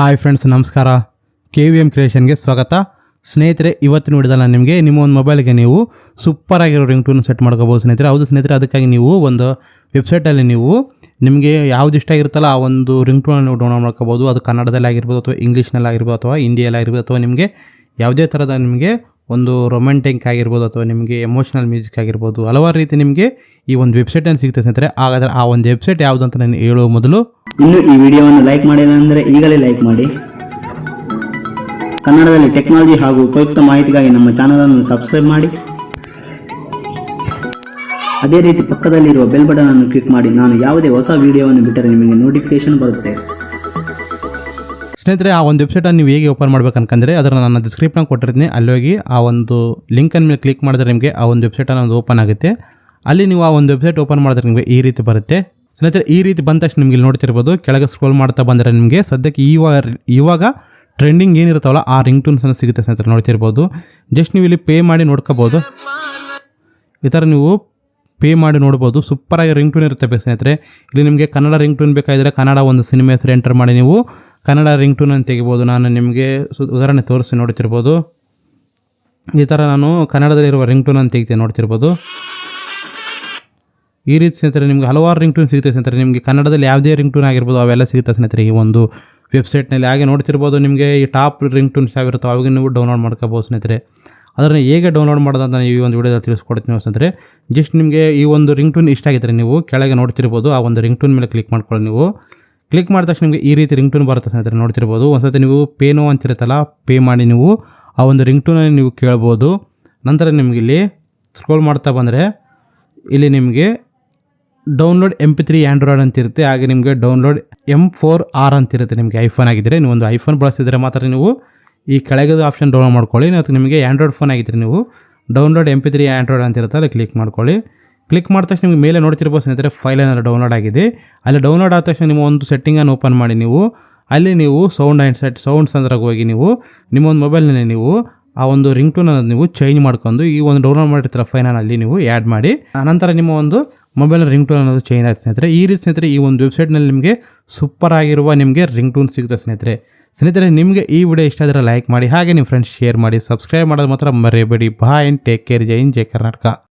Hi friends, ನಮಸ್ಕಾರ. K V M ಕ್ರಿಯೇಷನ್ಗೆ ಸ್ವಾಗತ. ಸ್ನೇಹಿತರೆ ಇವತ್ತು ನೋಡಿದಲ್ಲ ನಿಮಗೆ ನಿಮ್ಮ ಒಂದು ಮೊಬೈಲ್ಗೆ ನೀವು ಸೂಪರ್ ಆಗಿರೋ ರಿಂಗ್ ಟೂನ್ ಸೆಟ್ ಮಾಡ್ಕೋಬೋದು ಸ್ನೇಹಿತರೆ. ಹೌದು ಸ್ನೇಹಿತರೆ, ಅದಕ್ಕಾಗಿ ನೀವು ಒಂದು ವೆಬ್ಸೈಟಲ್ಲಿ ನೀವು ನಿಮಗೆ ಯಾವ್ದು ಇಷ್ಟ ಆಗಿರುತ್ತಲ್ಲ ಆ ಒಂದು ರಿಂಗ್ ಟೂನ್ ನೀವು ಡೌನ್ಲೋಡ್ ಮಾಡ್ಕೋಬೋದು. ಅದು ಕನ್ನಡದಲ್ಲಿ ಆಗಿರ್ಬೋದು ಅಥವಾ ಇಂಗ್ಲೀಷ್ನಲ್ಲಿ ಆಗಿರ್ಬೋದು ಅಥವಾ ಹಿಂದಿಯಲ್ಲಿ ಆಗಿರ್ಬೋದು ಅಥವಾ ನಿಮಗೆ ಯಾವುದೇ ಥರದ ನಿಮಗೆ ಒಂದು ರೊಮ್ಯಾಂಟಿಕ್ ಆಗಿರ್ಬೋದು ಅಥವಾ ನಿಮಗೆ ಎಮೋಷನಲ್ ಮ್ಯೂಸಿಕ್ ಆಗಿರ್ಬೋದು, ಹಲವಾರು ರೀತಿ ನಿಮಗೆ ಈ ಒಂದು ವೆಬ್ಸೈಟನ್ನು ಸಿಗುತ್ತೆ ಸ್ನೇಹಿತರೆ. ಹಾಗಾದರೆ ಆ ಒಂದು ವೆಬ್ಸೈಟ್ ಯಾವುದು ಅಂತ ನಾನು ಹೇಳುವ ಮೊದಲು. ಇನ್ನು ಈ ವಿಡಿಯೋವನ್ನು ಲೈಕ್ ಮಾಡಿಲ್ಲ ಅಂದರೆ ಈಗಲೇ ಲೈಕ್ ಮಾಡಿ. ಕನ್ನಡದಲ್ಲಿ ಟೆಕ್ನಾಲಜಿ ಹಾಗೂ ಉಪಯುಕ್ತ ಮಾಹಿತಿಗಾಗಿ ನಮ್ಮ ಚಾನಲನ್ನು ಸಬ್ಸ್ಕ್ರೈಬ್ ಮಾಡಿ. ಅದೇ ರೀತಿ ಪಕ್ಕದಲ್ಲಿರುವ ಬೆಲ್ ಬಟನ್ ಅನ್ನು ಕ್ಲಿಕ್ ಮಾಡಿ. ನಾನು ಯಾವುದೇ ಹೊಸ ವಿಡಿಯೋವನ್ನು ಬಿಟ್ಟರೆ ನಿಮಗೆ ನೋಟಿಫಿಕೇಶನ್ ಬರುತ್ತೆ. ಸ್ನೇಹಿತರೆ, ಆ ಒಂದು ವೆಬ್ಸೈಟನ್ನು ನೀವು ಹೇಗೆ ಓಪನ್ ಮಾಡ್ಬೇಕು ಅನ್ಕಂದ್ರೆ ಅದರ ನಾನು ಡಿಸ್ಕ್ರಿಪ್ಷನ್ ಕೊಟ್ಟಿರ್ತೀನಿ. ಅಲ್ಲಿ ಹೋಗಿ ಆ ಒಂದು ಲಿಂಕನ್ನು ಮೇಲೆ ಕ್ಲಿಕ್ ಮಾಡಿದ್ರೆ ನಿಮಗೆ ಆ ಒಂದು ವೆಬ್ಸೈಟ್ ಅನ್ನೋದು ಓಪನ್ ಆಗುತ್ತೆ. ಅಲ್ಲಿ ನೀವು ಆ ಒಂದು ವೆಬ್ಸೈಟ್ ಓಪನ್ ಮಾಡಿದ್ರೆ ನಿಮಗೆ ಈ ರೀತಿ ಬರುತ್ತೆ. ಸ್ನೇಹಿತರೆ, ಈ ರೀತಿ ಬಂದ ತಕ್ಷಣ ನಿಮಗೆ ಇಲ್ಲಿ ನೋಡ್ತಿರ್ಬೋದು, ಕೆಳಗೆ ಸ್ಕ್ರೋಲ್ ಮಾಡ್ತಾ ಬಂದರೆ ನಿಮಗೆ ಸದ್ಯಕ್ಕೆ ಇವಾಗ ಇವಾಗ ಟ್ರೆಂಡಿಂಗ್ ಏನಿರುತ್ತವಲ್ಲ, ಆ ರಿಂಗ್ ಟೂನ್ಸನ್ನು ಸಿಗುತ್ತೆ ಸ್ನೇಹಿತರೆ, ನೋಡ್ತಿರ್ಬೋದು. ಜಸ್ಟ್ ನೀವು ಇಲ್ಲಿ ಪೇ ಮಾಡಿ ನೋಡ್ಕೋಬೋದು. ಈ ಥರ ನೀವು ಪೇ ಮಾಡಿ ನೋಡ್ಬೋದು. ಸೂಪರಾಗಿ ರಿಂಗ್ ಟೂನ್ ಇರುತ್ತೆ ಸ್ನೇಹಿತರೆ. ಇಲ್ಲಿ ನಿಮಗೆ ಕನ್ನಡ ರಿಂಗ್ ಟೂನ್ ಬೇಕಾದರೆ ಕನ್ನಡ ಒಂದು ಸಿನಿಮಾ ಹೆಸರು ಎಂಟರ್ ಮಾಡಿ ನೀವು ಕನ್ನಡ ರಿಂಗ್ ಟೂನ್ ಅಂತ ತೆಗಿಬೋದು. ನಾನು ನಿಮಗೆ ಉದಾಹರಣೆ ತೋರಿಸಿ ನೋಡ್ತಿರ್ಬೋದು. ಈ ಥರ ನಾನು ಕನ್ನಡದಲ್ಲಿರುವ ರಿಂಗ್ ಟೂನ್ ಅಂತ ತೆಗಿತೀನಿ ನೋಡ್ತಿರ್ಬೋದು. ಈ ರೀತಿ ಸ್ನೇಹಿತರೆ, ನಿಮಗೆ ಹಲವಾರು ರಿಂಗ್ ಟೂನ್ ಸಿಗುತ್ತೆ ಸ್ನೇಹಿತರೆ. ನಿಮಗೆ ಕನ್ನಡದಲ್ಲಿ ಯಾವುದೇ ರಿಂಗ್ ಟೂನ್ ಆಗಿರ್ಬೋದು, ಅವೆಲ್ಲ ಸಿಗುತ್ತೆ ಸ್ನೇಹಿತರೆ. ಈ ಒಂದು ವೆಬ್ಸೈಟ್ನಲ್ಲಿ ಹಾಗೆ ನೋಡ್ತಿರ್ಬೋದು. ನಿಮಗೆ ಈ ಟಾಪ್ ರಿಂಗ್ ಟೂನ್ಸ್ ಯಾವಿರುತ್ತೋ ಅವಾಗ ನೀವು ಡೌನ್ಲೋಡ್ ಮಾಡ್ಕೋಬೋದು ಸ್ನೇಹಿತರೆ. ಅದನ್ನು ಹೇಗೆ ಡೌನ್ಲೋಡ್ ಮಾಡೋದು ಅಂತ ಈ ಒಂದು ವಿಡಿಯೋದಲ್ಲಿ ತಿಳಿಸ್ಕೊಡ್ತೀನಿ ಸ್ನೇಹಿತರೆ. ಜಸ್ಟ್ ನಿಮಗೆ ಈ ಒಂದು ರಿಂಗ್ ಟೂನ್ ಇಷ್ಟ ಆಗಿದ್ದರೆ ನೀವು ಕೆಳಗೆ ನೋಡ್ತಿರ್ಬೋದು. ಆ ಒಂದು ರಿಂಗ್ ಟೂನ್ ಮೇಲೆ ಕ್ಲಿಕ್ ಮಾಡ್ಕೊಳ್ಳಿ ನೀವು. ಕ್ಲಿಕ್ ಮಾಡಿದ ತಕ್ಷಣ ನಿಮಗೆ ಈ ರೀತಿ ರಿಂಗ್ ಟೂನ್ ಬರುತ್ತೆ ಸ್ನೇಹಿತರೆ, ನೋಡ್ತಿರ್ಬೋದು. ಒಂದ್ಸತಿ ನೀವು ಪೇನೋ ಅಂತಿರುತ್ತಲ್ಲ, ಪೇ ಮಾಡಿ ನೀವು ಆ ಒಂದು ರಿಂಗ್ ಟೂನ ನೀವು ಕೇಳ್ಬೋದು. ನಂತರ ನಿಮಗೆ ಇಲ್ಲಿ ಸ್ಕ್ರೋಲ್ ಮಾಡ್ತಾ ಬಂದರೆ ಇಲ್ಲಿ ನಿಮಗೆ download M P three android ಅಂತಿರುತ್ತೆ. ಹಾಗೆ ನಿಮಗೆ ಡೌನ್ಲೋಡ್ ಎಂ ಫೋರ್ ಆರ್ ಅಂತಿರುತ್ತೆ ನಿಮಗೆ ಐಫೋನ್ ಆಗಿದ್ದರೆ ನೀವು ಒಂದು ಐಫೋನ್ ಬಳಸಿದರೆ ಮಾತ್ರ ನೀವು ಈ ಕೆಳಗದ ಆಪ್ಷನ್ ಡೌನ್ಲೋಡ್ ಮಾಡ್ಕೊಳ್ಳಿ. ಮತ್ತು ನಿಮಗೆ ಆ್ಯಂಡ್ರಾಯ್ಡ್ ಫೋನ್ ಆಗಿದ್ದರೆ ನೀವು download M P three android ಅಂತಿರುತ್ತೆ ಅಲ್ಲಿ ಕ್ಲಿಕ್ ಮಾಡ್ಕೊಳ್ಳಿ. ಕ್ಲಿಕ್ ಮಾಡಿದ ತಕ್ಷಣ ನಿಮಗೆ ಮೇಲೆ ನೋಡ್ತಿರ್ಬೋದು ಸ್ನೇಹಿತರೆ ಫೈಲ್ ಏನಾದ್ರು ಡೌನ್ಲೋಡ್ ಆಗಿದೆ. ಅಲ್ಲಿ ಡೌನ್ಲೋಡ್ ಆದ ತಕ್ಷಣ ನಿಮ್ಮ ಒಂದು ಸೆಟ್ಟಿಂಗನ್ನು ಓಪನ್ ಮಾಡಿ ನೀವು. ಅಲ್ಲಿ ನೀವು ಸೌಂಡ್ ಆ್ಯಂಡ್ ಸೆಟ್ ಸೌಂಡ್ಸ್ ಅಂದ್ರಾಗ ಹೋಗಿ ನೀವು, ನಿಮ್ಮ ಒಂದು ಮೊಬೈಲ್ನಲ್ಲಿ ನೀವು ಆ ಒಂದು ರಿಂಗ್ ಟೂನ್ ನೀವು ಚೇಂಜ್ ಮಾಡ್ಕೊಂಡು ಈ ಒಂದು ಡೌನ್ಲೋಡ್ ಮಾಡಿರ್ತೀರ ಫೈನಲ್ ಅಲ್ಲಿ ನೀವು ಆ್ಯಡ್ ಮಾಡಿ. ಆನಂತರ ನಿಮ್ಮ ಒಂದು ಮೊಬೈಲ್ ರಿಂಗ್ ಟೂನ್ ಅನ್ನೋದು ಚೇಂಜ್ ಆಗುತ್ತೆ ಸ್ನೇಹಿತರೆ. ಈ ರೀತಿ ಸ್ನೇಹಿತರೆ, ಈ ಒಂದು ವೆಬ್ಸೈಟ್ನಲ್ಲಿ ನಿಮಗೆ ಸೂಪರ್ ಆಗಿರುವ ನಿಮಗೆ ರಿಂಗ್ ಟೂನ್ ಸಿಗುತ್ತೆ ಸ್ನೇಹಿತರೆ. ಸ್ನೇಹಿತರೆ, ನಿಮಗೆ ಈ ವಿಡಿಯೋ ಇಷ್ಟ ಆದರೆ ಲೈಕ್ ಮಾಡಿ, ಹಾಗೆ ನಿಮ್ಮ ಫ್ರೆಂಡ್ಸ್ ಶೇರ್ ಮಾಡಿ ಸಬ್ಸ್ಕ್ರೈಬ್ ಮಾಡೋದು ಮಾತ್ರ ಮರೆಯಬೇಡಿ. ಬಾಯ್ ಆ್ಯಂಡ್ ಟೇಕ್ ಕೇರ್ ಜೈ ಇನ್ ಜೈ ಕರ್ನಾಟಕ.